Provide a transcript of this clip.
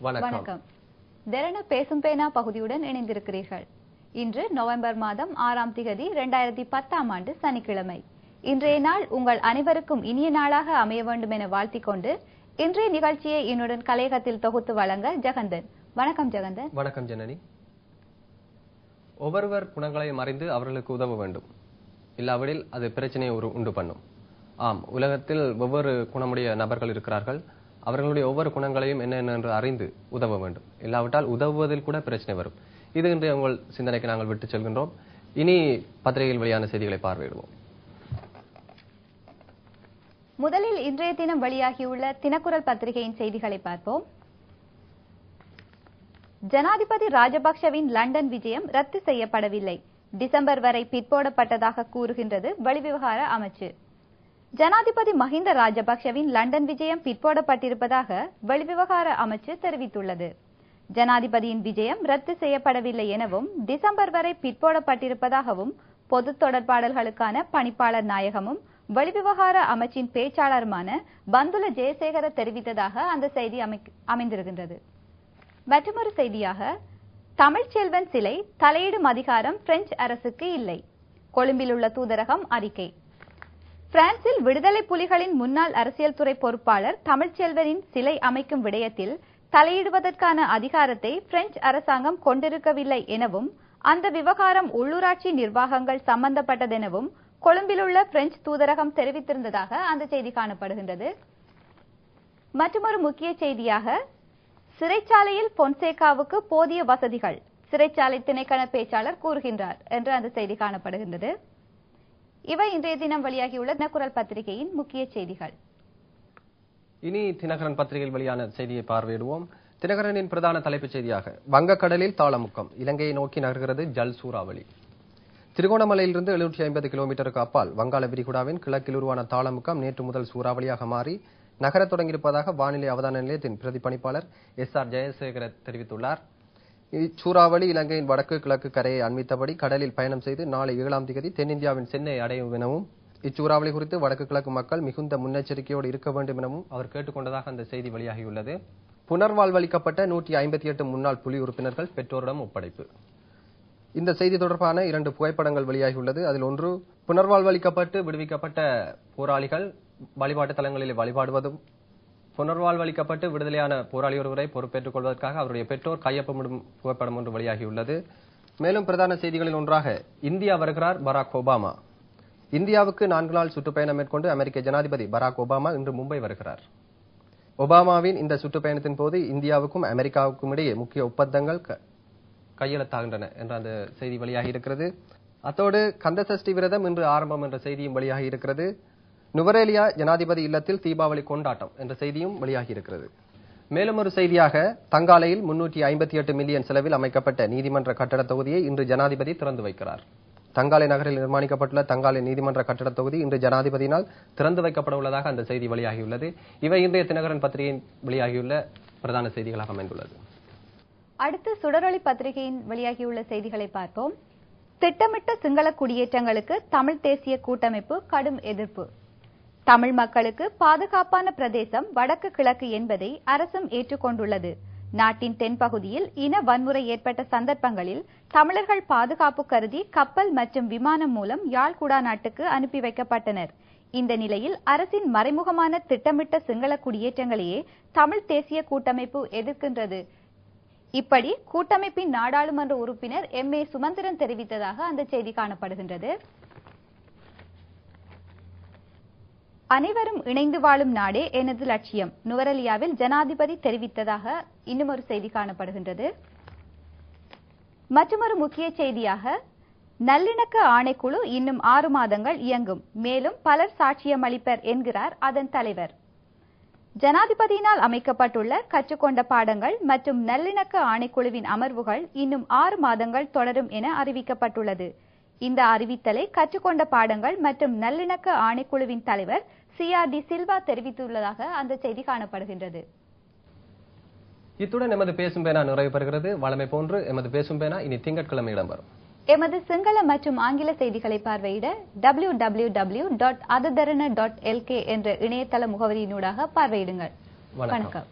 வணக்கம். தெரண பேசும் பேனா பகுதியுடன் இணைந்திருக்கிறீர்கள். இன்று நவம்பர் மாதம் ஆறாம் திகதி இரண்டாயிரத்தி பத்தாம் ஆண்டு சனிக்கிழமை. இன்றைய நாள் உங்கள் அனைவருக்கும் இனிய நாளாக அமைய வேண்டும் என வாழ்த்திக் கொண்டு இன்றைய நிகழ்ச்சியை என்னுடன் கலையகத்தில் தொகுத்து வழங்க ஜெகந்தன். வணக்கம் ஜெகந்தன். வணக்கம் ஜனனி. ஒவ்வொருவர் குணங்களையும் அறிந்து அவர்களுக்கு உதவ வேண்டும். இல்லாவிடில் அது பிரச்சனையை உண்டு பண்ணும். ஆம் உலகத்தில் ஒவ்வொரு குணமுடைய நபர்கள் இருக்கிறார்கள். அவர்களுடைய ஒவ்வொரு குணங்களையும் என்னென்ன என்று அறிந்து உதவ வேண்டும். இல்லாவிட்டால் உதவுவதில் கூட பிரச்சனை வரும். இது இன்றைய உங்கள் சிந்தனைக்கு நாங்கள் விட்டு செல்கின்றோம். இனி பத்திரிகையில் வெளியான செய்திகளை பார்வையிடுவோம். முதலில் இன்றைய தினம் வெளியாகியுள்ள தினக்குரல் பத்திரிகையின் செய்திகளை பார்ப்போம். ஜனாதிபதி ராஜபக்சவின் லண்டன் விஜயம் ரத்து செய்யப்படவில்லை. டிசம்பர் வரை பிற்போடப்பட்டதாக கூறுகின்றது வெளிவிவகார அமைச்சு. ஜனாதிபதி மஹிந்த ராஜபக்ஷவின் லண்டன் விஜயம் பிற்போடப்பட்டிருப்பதாக வெளிவிவகார அமைச்சு தெரிவித்துள்ளது. ஜனாதிபதியின் விஜயம் ரத்து செய்யப்படவில்லை எனவும் டிசம்பர் வரை பிற்போடப்பட்டிருப்பதாகவும் பொது தொடர்பாடல்களுக்கான பணிப்பாளர் நாயகமும் வெளிவிவகார அமைச்சின் பேச்சாளருமான பந்துல ஜெயசேகர தெரிவித்ததாக அந்த செய்தி அமைக்- அமைந்திருக்கின்றது. மற்றொரு செய்தியாக தமிழ்ச்செல்வன் சிலை தலையிடும் அதிகாரம் பிரெஞ்சு அரசுக்கு இல்லை. கொழும்பில் உள்ள தூதரகம் அறிக்கை. பிரான்சில் விடுதலை புலிகளின் முன்னாள் அரசியல் துறை பொறுப்பாளர் தமிழ்ச்செல்வனின் சிலை அமைக்கும் விடயத்தில் தலையிடுவதற்கான அதிகாரத்தை பிரெஞ்சு அரசாங்கம் கொண்டிருக்கவில்லை எனவும் அந்த விவகாரம் உள்ளூராட்சி நிர்வாகங்கள் சம்பந்தப்பட்டதெனவும் கொழும்பிலுள்ள பிரெஞ்சு தூதரகம் தெரிவித்திருந்ததாக அந்த செய்தி காணப்படுகின்றது. மற்றொரு முக்கிய செய்தியாக சிறைச்சாலையில் பொன்சேகாவுக்கு போதிய வசதிகள் சிறைச்சாலை திணைக்கள பேச்சாளர் கூறுகின்றார் என்று அந்த செய்தி காணப்படுகின்றது. இவை இன்றைய தினம் வெளியாகியுள்ள தினக்குரல் பத்திரிகையின் முக்கிய செய்திகள். இனி தினகரன் பத்திரிகையில் வெளியான செய்தியை பார்வையிடுவோம். தினகரனின் பிரதான தலைப்புச் செய்தியாக வங்கக்கடலில் தாளமுக்கம் இலங்கையை நோக்கி நகர்கிறது ஜல் சூறாவளி. திருகோணமலையிலிருந்து எழுநூற்றி ஐம்பது கிலோமீட்டருக்கு அப்பால் வங்காள விரிகுடாவின் கிழக்கில் உருவான தாளமுக்கம் நேற்று முதல் சூறாவளியாக மாறி நகரத் தொடங்கியிருப்பதாக வானிலை அவதான நிலையத்தின் பிரதிப்பணிப்பாளர் எஸ் ஆர் ஜெயசேகர தெரிவித்துள்ளார். இச்சூறாவளி இலங்கையின் வடக்கு கிழக்கு கரையை அண்மித்தபடி கடலில் பயணம் செய்து நாளை ஏழாம் தேதி தென்னிந்தியாவின் சென்னை அடையும் எனவும் இச்சூறாவளி குறித்து வடக்கு கிழக்கு மக்கள் மிகுந்த முன்னெச்சரிக்கையோடு இருக்க வேண்டும் எனவும் அவர் கேட்டுக்கொண்டதாக அந்த செய்தி வெளியாகியுள்ளது. புனர்வாழ்வளிக்கப்பட்ட நூற்றி ஐம்பத்தி எட்டு முன்னாள் புலி உறுப்பினர்கள் பெற்றோரிடம் ஒப்படைப்பு. இந்த செய்தி தொடர்பான இரண்டு புகைப்படங்கள் வெளியாகியுள்ளது. அதில் ஒன்று புனர்வாழ்வளிக்கப்பட்டு விடுவிக்கப்பட்ட போராளிகள் வழிபாட்டு தலங்களில் வழிபாடுவதும் புனர்வாழ்வளிக்கப்பட்டு விடுதலையான போராளி ஒருவரை பொறுப்பேற்றுக் கொள்வதற்காக அவருடைய பெற்றோர் கையொப்பமிடும் புகைப்படம் ஒன்று வெளியாகியுள்ளது. மேலும் பிரதான செய்திகளில் ஒன்றாக இந்தியா வருகிறார் பராக் ஒபாமா. இந்தியாவுக்கு நான்கு நாள் சுற்றுப்பயணம் மேற்கொண்டு அமெரிக்க ஜனாதிபதி பராக் ஒபாமா இன்று மும்பை வருகிறார். ஒபாமாவின் இந்த சுற்றுப்பயணத்தின் போது இந்தியாவுக்கும் அமெரிக்காவுக்கும் இடையே முக்கிய ஒப்பந்தங்கள் க- கையெழுத்தாகின்றன என்ற அந்த செய்தி வெளியாகி இருக்கிறது அத்தோடு கந்தசஷ்டி விரதம் இன்று ஆரம்பம் என்ற செய்தியும் வெளியாகி இருக்கிறது நுவரேலியா ஜனாதிபதி இல்லத்தில் தீபாவளி கொண்டாட்டம் என்ற செய்தியும் வெளியாகியிருக்கிறது. மேலும் ஒரு செய்தியாக தங்காலையில் முன்னூற்றி ஐம்பத்தி எட்டு மில்லியன் செலவில் அமைக்கப்பட்ட நீதிமன்ற கட்டட தொகுதியை இன்று ஜனாதிபதி திறந்து வைக்கிறார். தங்காலை நகரில் நிர்மாணிக்கப்பட்டுள்ள தங்காலை நீதிமன்ற கட்டட தொகுதி இன்று ஜனாதிபதியினால் திறந்து வைக்கப்பட உள்ளதாக அந்த செய்தி வெளியாகியுள்ளது. இவை இன்றைய தினகரன் பத்திரிகையின் வெளியாகியுள்ள பிரதான செய்திகளாக அமைந்துள்ளது. அடுத்து சுடரொளி பத்திரிகையின் வெளியாகியுள்ள செய்திகளை பார்ப்போம். திட்டமிட்ட சிங்கள குடியேற்றங்களுக்கு தமிழ் தேசிய கூட்டமைப்பு கடும் எதிர்ப்பு. தமிழ் மக்களுக்கு பாதுகாப்பான பிரதேசம் வடக்கு கிழக்கு என்பதை அரசும் ஏற்றுக்கொண்டுள்ளது. நாட்டின் தென்பகுதியில் இன வன்முறை ஏற்பட்ட சந்தர்ப்பங்களில் தமிழர்கள் பாதுகாப்பு கருதி கப்பல் மற்றும் விமானம் மூலம் யாழ்குடா நாட்டுக்கு அனுப்பி வைக்கப்பட்டனர். இந்த நிலையில் அரசின் மறைமுகமான திட்டமிட்ட சிங்கள குடியேற்றங்களையே தமிழ் தேசிய கூட்டமைப்பு எதிர்க்கின்றது. இப்படி கூட்டமைப்பின் நாடாளுமன்ற உறுப்பினர் எம் ஏ சுமந்திரன் தெரிவித்ததாக அந்த செய்தி காணப்படுகின்றது. அனைவரும் இணைந்து வாழும் நாடே எனது லட்சியம். நுவரலியாவில் ஜனாதிபதி தெரிவித்ததாக இன்னும் ஒரு செய்தி காணப்படுகின்றது. மற்றொரு முக்கிய செய்தியாக நல்லிணக்க ஆணைக்குழு இன்னும் ஆறு மாதங்கள் இயங்கும். மேலும் பலர் சாட்சியம் அளிப்பர் என்கிறார் அதன் தலைவர். ஜனாதிபதியினால் அமைக்கப்பட்டுள்ள கற்றுக்கொண்ட பாடங்கள் மற்றும் நல்லிணக்க ஆணைக்குழுவின் அமர்வுகள் இன்னும் ஆறு மாதங்கள் தொடரும் என அறிவிக்கப்பட்டுள்ளது. இந்த அறிவித்தலை கற்றுக்கொண்ட பாடங்கள் மற்றும் நல்லிணக்க ஆணைக்குழுவின் தலைவர் சி ஆர் டி சில்வா தெரிவித்துள்ளதாக அந்த செய்தி காணப்படுகின்றது. இத்துடன் எமது பேசும் பேனா நிறைவு பெறுகிறது வழமை போன்று எமது பேசும் பேனா இனி திங்கட்கிழமை இடம்பெறும். எமது சிங்கள மற்றும் ஆங்கில செய்திகளை பார்வையிட W W W dot dot LK என்ற இணையதள முகவரியினூடாக பார்வையிடுங்கள். வணக்கம்.